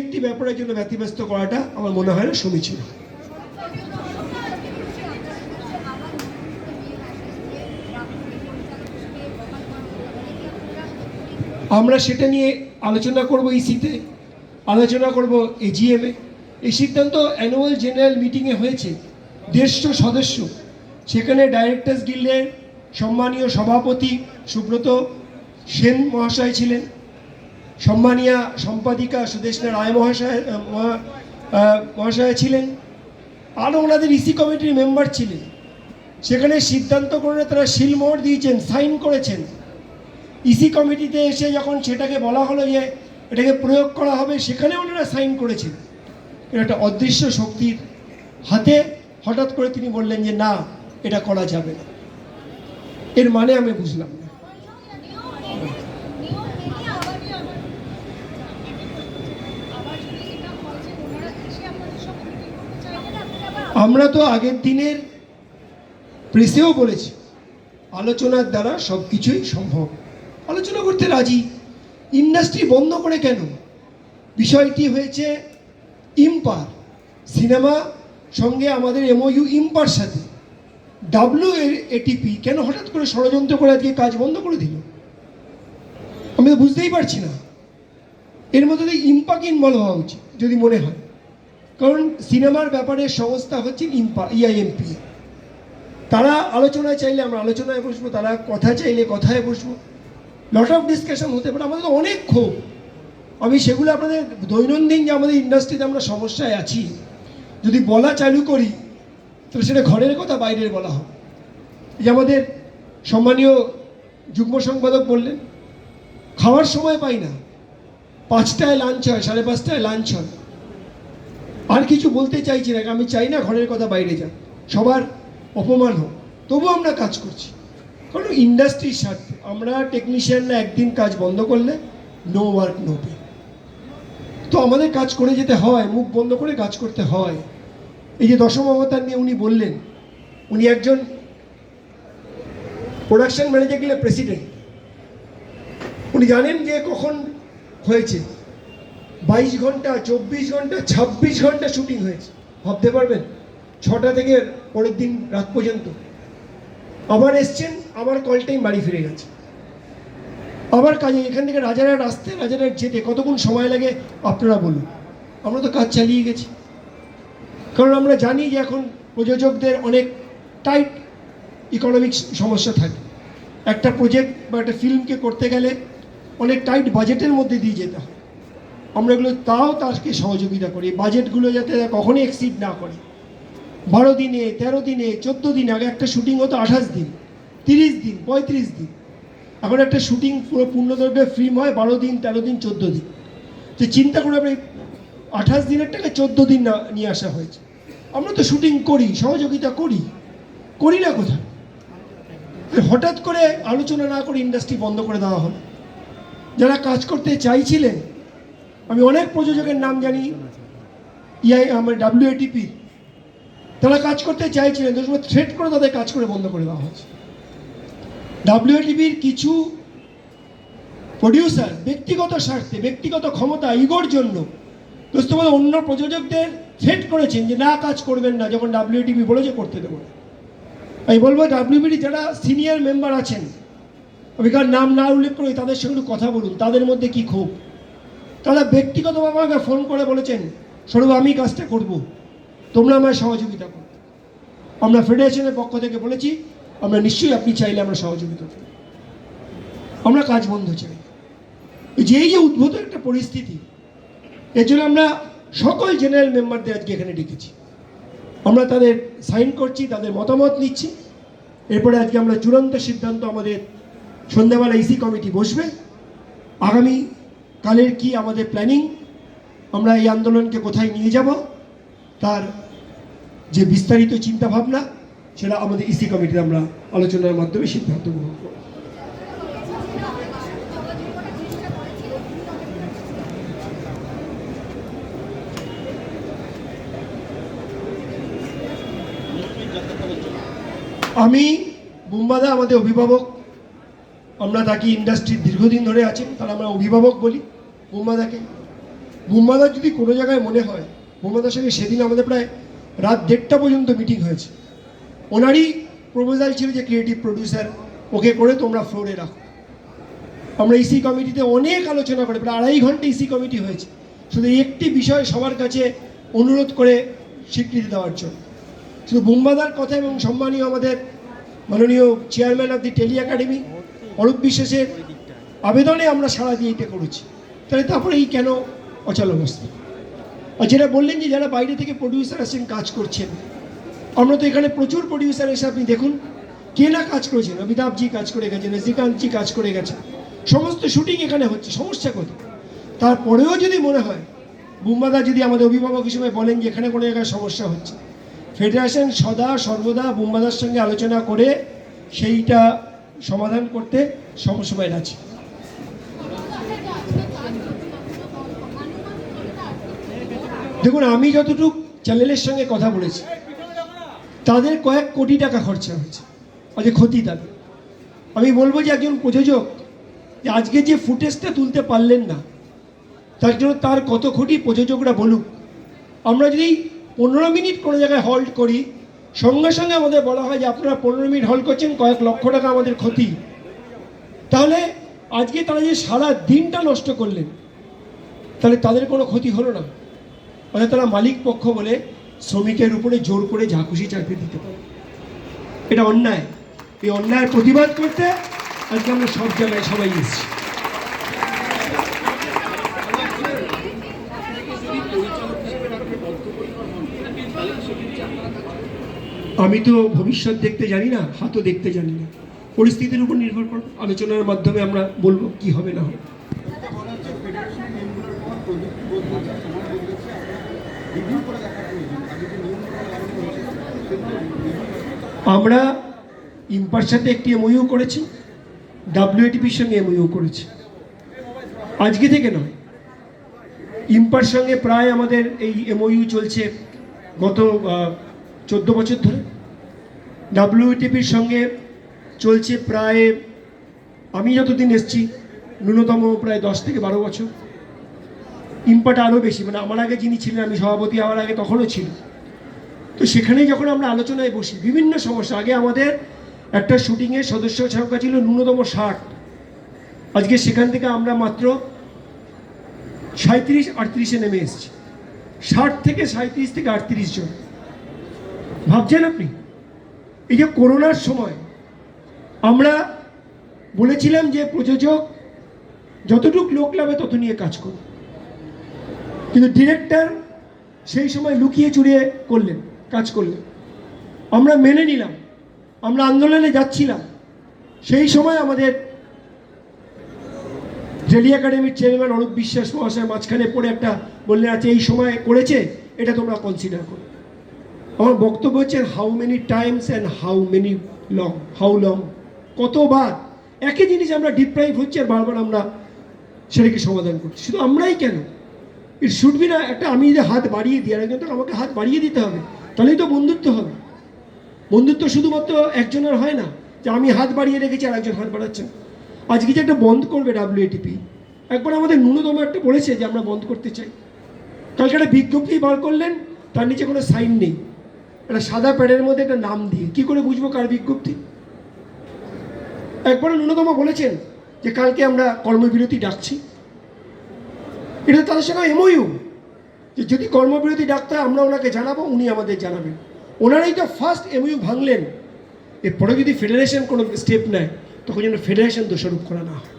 একটি ব্যাপারের জন্য ব্যতিব্যস্ত করাটা আমার মনে হয় না সমীচীন আমরা সেটা নিয়ে আলোচনা করব ইসিতে, আলোচনা করব এজিএমে এই সিদ্ধান্ত অ্যানুয়াল জেনারেল মিটিংয়ে হয়েছে। দেড়শো সদস্য। সেখানে ডাইরেক্টর্স গিল্ডের সম্মানীয় সভাপতি সুব্রত সেন মহাশয় ছিলেন। সম্মানীয়া সম্পাদিকা সুদেশনা রায় মহাশয় মহাশয় ছিলেন। আরও ওনাদের ইসি কমিটির মেম্বার ছিলেন। সেখানে সিদ্ধান্ত করে তারা শিলমোহর দিয়েছেন, সাইন করেছেন। ইসি কমিটিতে এসে যখন সেটাকে বলা হলো যে এটাকে প্রয়োগ করা হবে সেখানে ওনারা সাইন করেছেন। এটা একটা অদৃশ্য শক্তির হাতে হঠাৎ করে তিনি বললেন যে, না, এটা করা যাবে না। এর মানে আমি বুঝলাম না। আমরা তো আগের দিনের প্রেসেও বলেছি, আলোচনার দ্বারা সব কিছুই সম্ভব। আলোচনা করতে রাজি? ইন্ডাস্ট্রি বন্ধ করে কেন? বিষয়টি হয়েছে ইম্পার। সিনেমা সঙ্গে আমাদের এমওইউ ইম্পার সাথে। ডাব্লিউ এটিপি কেন হঠাৎ করে ষড়যন্ত্র করে আজকে কাজ বন্ধ করে দিল? আমি তো বুঝতেই পারছি না। এর মধ্যে ইম্পাকে ইনভলভ হওয়া উচিত, যদি মনে হয়। কারণ সিনেমার ব্যাপারে সংস্থা হচ্ছে ইম্পা ইআইএমপি তারা আলোচনায় চাইলে, আমরা আলোচনায় বসবো, তারা কথা চাইলে কথায় বসবো। লট অফ ডিসকাশন হতে পারে, আমাদের অনেক ক্ষোভ। আমি সেগুলো আপনাদের দৈনন্দিন যে আমাদের ইন্ডাস্ট্রিতে আমরা সমস্যায় আছি, যদি বলা চালু করি, তাহলে সেটা ঘরের কথা, বাইরের বলা এই যে আমাদের সম্মানীয় যুগ্ম সম্পাদক বললেন, খাওয়ার সময় পাই না। পাঁচটায় লাঞ্চ হয়, সাড়ে পাঁচটায় লাঞ্চ হয়। আর কিছু বলতে চাইছি না, আমি চাই না ঘরের কথা বাইরে যাক। সবার অপমান হোক তবু আমরা কাজ করছি। কারণ ইন্ডাস্ট্রির স্বার্থে, আমরা টেকনিশিয়ানরা একদিন কাজ বন্ধ করলে নো ওয়ার্ক নো পে তো আমাদের কাজ করে যেতে হয়, মুখ বন্ধ করে কাজ করতে হয়। এই যে দশম অবতার নিয়ে উনি বললেন, উনি একজন প্রোডাকশন ম্যানেজার গেলে প্রেসিডেন্ট উনি জানেন যে কখন হয়েছে। বাইশ ঘণ্টা, চব্বিশ ঘণ্টা, ছাব্বিশ ঘণ্টা শুটিং হয়েছে। ভাবতে পারবেন? ছটা থেকে পরের দিন রাত পর্যন্ত। আবার এসছেন, আবার কল টাইম বাড়ি ফিরে গেছে। আবার কাজে এখান থেকে রাজারা আসতে রাজারহাট যেতে কতক্ষণ সময় লাগে আপনারা বলুন। আমরা তো কাজ চালিয়ে গেছি। কারণ আমরা জানি যে এখন প্রযোজকদের অনেক টাইট ইকোনমিক সমস্যা থাকে। একটা প্রজেক্ট বা একটা ফিল্মকে করতে গেলে অনেক টাইট বাজেটের মধ্যে দিয়ে যেতে হয়। আমরা এগুলো তাও তাকে সহযোগিতা করি। বাজেটগুলো যাতে কখনোই এক্সিড না করে। বারো দিনে, তেরো দিনে, চোদ্দ দিনে, আগে একটা শুটিং হতো আঠাশ দিন, তিরিশ দিন, পঁয়ত্রিশ দিন। এখন একটা শুটিং পুরো পূর্ণদৈর্ঘ্যে ফিল্ম হয় বারো দিন, তেরো দিন, চোদ্দ দিন। তো চিন্তা করে আপনি, আঠাশ দিনের টাকা চোদ্দ দিন না নিয়ে আসা হয়েছে। আমরা তো শুটিং করি, সহযোগিতা করি। করি না কোথায়? হঠাৎ করে আলোচনা না করে ইন্ডাস্ট্রি বন্ধ করে দেওয়া হলো। যারা কাজ করতে চাইছিলেন আমি অনেক প্রযোজকের নাম জানি। ইআই আমার ডাব্লিউএটিপি তারা কাজ করতে চাইছিলেন তো সময় থ্রেট করে তাদের কাজ করে বন্ধ করে দেওয়া হয়েছে। ডাব্লিউএটিপির কিছু প্রডিউসার ব্যক্তিগত স্বার্থে, ব্যক্তিগত ক্ষমতা, ইগোর জন্য, দোস্ত বলে অন্য প্রযোজকদের থ্রেট করেছেন যে না, কাজ করবেন না, যখন ডাব্লিউটিপি বলেছে করতে দেবো না। আমি বলব ডাব্লিউবিডি যারা সিনিয়র মেম্বার আছেন, আমি কার নাম না উল্লেখ করি তাদের সঙ্গে কথা বলুন, তাদের মধ্যে কি ক্ষোভ? তারা ব্যক্তিগতভাবে আমাকে ফোন করে বলেছেন সরু আমি কাজটা করব। তোমরা আমায় সহযোগিতা করো। আমরা ফেডারেশনের পক্ষ থেকে বলেছি, আমরা নিশ্চয়ই আপনি চাইলে আমরা সহযোগিতা করব আমরা কাজ বন্ধ চাই। এই যে এই যে উদ্ভূত একটা পরিস্থিতি, এর জন্য আমরা সকল জেনারেল মেম্বারদের আজকে এখানে ডেকেছি। আমরা তাদের সাইন করছি, তাদের মতামত নিচ্ছি। এরপরে আজকে আমরা চূড়ান্ত সিদ্ধান্ত আমাদের সন্ধ্যাবেলা ইসি কমিটি বসবে। আগামী কালের কি আমাদের প্ল্যানিং আমরা এই আন্দোলনকে কোথায় নিয়ে যাব? তার যে বিস্তারিত চিন্তা ভাবনা সেটা আমাদের ইসি কমিটিতে আমরা আলোচনার মাধ্যমে সিদ্ধান্ত গ্রহণ করব। আমি বুম্বাদা আমাদের অভিভাবক আমরা তাকে ইন্ডাস্ট্রির দীর্ঘদিন ধরে আছেন তাহলে আমরা অভিভাবক বলি, বুম্বাদাকে। বুম্বাদার যদি কোনো জায়গায় মনে হয়, বুম্বাদার সঙ্গে সেদিন আমাদের প্রায় রাত দেড়টা পর্যন্ত মিটিং হয়েছে। ওনারই প্রপোজাল ছিল যে ক্রিয়েটিভ প্রডিউসার ওকে করে তোমরা ফ্লোরে রাখো। আমরা ইসি কমিটিতে অনেক আলোচনা করে, প্রায় আড়াই ঘণ্টা ইসি কমিটি হয়েছে। শুধু একটি বিষয় সবার কাছে অনুরোধ করে স্বীকৃতি দেওয়ার জন্য। শুধু বুম্বাদার কথা এবং সম্মানীয় আমাদের মাননীয় chairman of the tele academy Arup বিশ্বাসের আবেদনে আমরা সাড়া দিয়ে এটা করেছি। তাহলে তারপরে এই কেন অচল অবস্থা আর যেটা বললেন যে যারা বাইরে থেকে প্রডিউসার আসছেন কাজ করছেন, আমরা তো এখানে প্রচুর প্রডিউসার এসে আপনি দেখুন, কে না কাজ করেছেন? অমিতাভজি কাজ করে গেছেন রজনীকান্তজি কাজ করে গেছেন। সমস্ত শুটিং এখানে হচ্ছে, সমস্যা কত তারপরেও যদি মনে হয়, বুম্বাদা যদি আমাদের অভিভাবক হিসেবে বলেন যে এখানে কোনো জায়গায় সমস্যা হচ্ছে ফেডারেশন সদা সর্বদা বুম্বাদার সঙ্গে আলোচনা করে সেইটা সমাধান করতে সবসময় রাজি দেখুন, আমি যতটুকু চ্যানেলের সঙ্গে কথা বলেছি, তাদের কয়েক কোটি টাকা খরচা হয়েছে আজকে ক্ষতি তাদের। আমি বলব যে একজন প্রযোজক, যে আজকে যে ফুটেজটা তুলতে পারলেন না, তার জন্য তার কত কোটি প্রযোজকরা বলুক। আমরা যদি পনেরো মিনিট কোনো জায়গায় হল্ট করি সঙ্গে সঙ্গে আমাদের বলা হয় যে আপনারা পনেরো মিনিট হল করছেন, কয়েক লক্ষ টাকা আমাদের ক্ষতি। তাহলে আজকে তারা যে সারা দিনটা নষ্ট করলেন, তাহলে তাদের কোনো ক্ষতি হলো না। অর্থাৎ তারা মালিক পক্ষ বলে শ্রমিকের উপরে জোর করে খুশি চাকরি দিতে পারে। এটা অন্যায়। এই অন্যায়ের প্রতিবাদ করতে আজকে আমরা সব জায়গায় সবাই এসেছি। আমি তো ভবিষ্যৎ দেখতে জানি না, হাতও দেখতে জানি না। পরিস্থিতির উপর নির্ভর করে, আলোচনার মাধ্যমে আমরা বলব কি হবে না হবে। আমরা ইম্পার সাথে একটি এমইউ করেছি ডাব্লিউএটিপির সঙ্গে এমইউ করেছি। আজকে থেকে নয়। ইম্পার সঙ্গে প্রায় আমাদের এই এমওইউ চলছে গত চোদ্দ বছর ধরে ডাব্লিউটিপির সঙ্গে চলছে প্রায়, আমি যতদিন এসছি, ন্যূনতম প্রায় দশ থেকে বারো বছর। ইম্পাটা আরও বেশি মানে আমার আগে যিনি ছিলেন, আমি সভাপতি হওয়ার আগে তখনও ছিল তো সেখানে যখন আমরা আলোচনায় বসি, বিভিন্ন সমস্যা, আগে আমাদের একটা শুটিংয়ের সদস্য সংখ্যা ছিল ন্যূনতম ষাট। আজকে সেখান থেকে আমরা মাত্র সাঁত্রিশ আটত্রিশে নেমে এসেছি। ষাট থেকে সাঁত্রিশ থেকে আটত্রিশ জন। ভাবছেন আপনি? এই যে করোনার সময়, আমরা বলেছিলাম যে প্রযোজক যতটুক লোক লাভে তত নিয়ে কাজ করুন। কিন্তু ডিরেক্টর সেই সময় লুকিয়ে চুরিয়ে করলেন, কাজ করলেন। আমরা মেনে নিলাম, আমরা আন্দোলনে যাচ্ছিলাম। সেই সময় আমাদের রেলি একাডেমির চেয়ারম্যান অরূপ বিশ্বাস মহাশয় মাঝখানে পড়ে একটা বললেন আছে এই সময় করেছে, এটা তোমরা কনসিডার করো। আমার বক্তব্য হচ্ছে how many times and how many long how long কতবার? একই জিনিস আমরা ডিপ্রাইভ হচ্ছে আর বারবার আমরা সেটাকে সমাধান করছি। শুধু আমরাই কেন? ইট শুড বি না, একটা আমি যদি হাত বাড়িয়ে দিই আর একজন তো আমাকে হাত বাড়িয়ে দিতে হবে। তাহলেই তো বন্ধুত্ব হবে। বন্ধুত্ব শুধুমাত্র একজনের হয় না, যে আমি হাত বাড়িয়ে রেখেছি আর একজন হাত বাড়াচ্ছেন আজকে যে একটা বন্ধ করবে ডাব্লিউএটিপি একবার আমাদের ন্যূনতম একটা বলেছে যে আমরা বন্ধ করতে চাই। কালকে একটা বিজ্ঞপ্তি বার করলেন, তার নিচে কোনো সাইন নেই। একটা সাদা প্যাডের মধ্যে একটা নাম দিয়ে। কি করে বুঝব কার বিজ্ঞপ্তি? একবার ন্যূনতম বলেছেন যে কালকে আমরা কর্মবিরতি ডাকছি। এটা তাদের সঙ্গে এমওইউ, যে যদি কর্মবিরতি ডাকতে আমরা ওনাকে জানাব, উনি আমাদের জানাবেন। ওনারাই তো ফার্স্ট এমইউ ভাঙলেন। এরপরে যদি ফেডারেশন কোনো স্টেপ নেয়, তখন যেন ফেডারেশন দোষারোপ করা না হয়।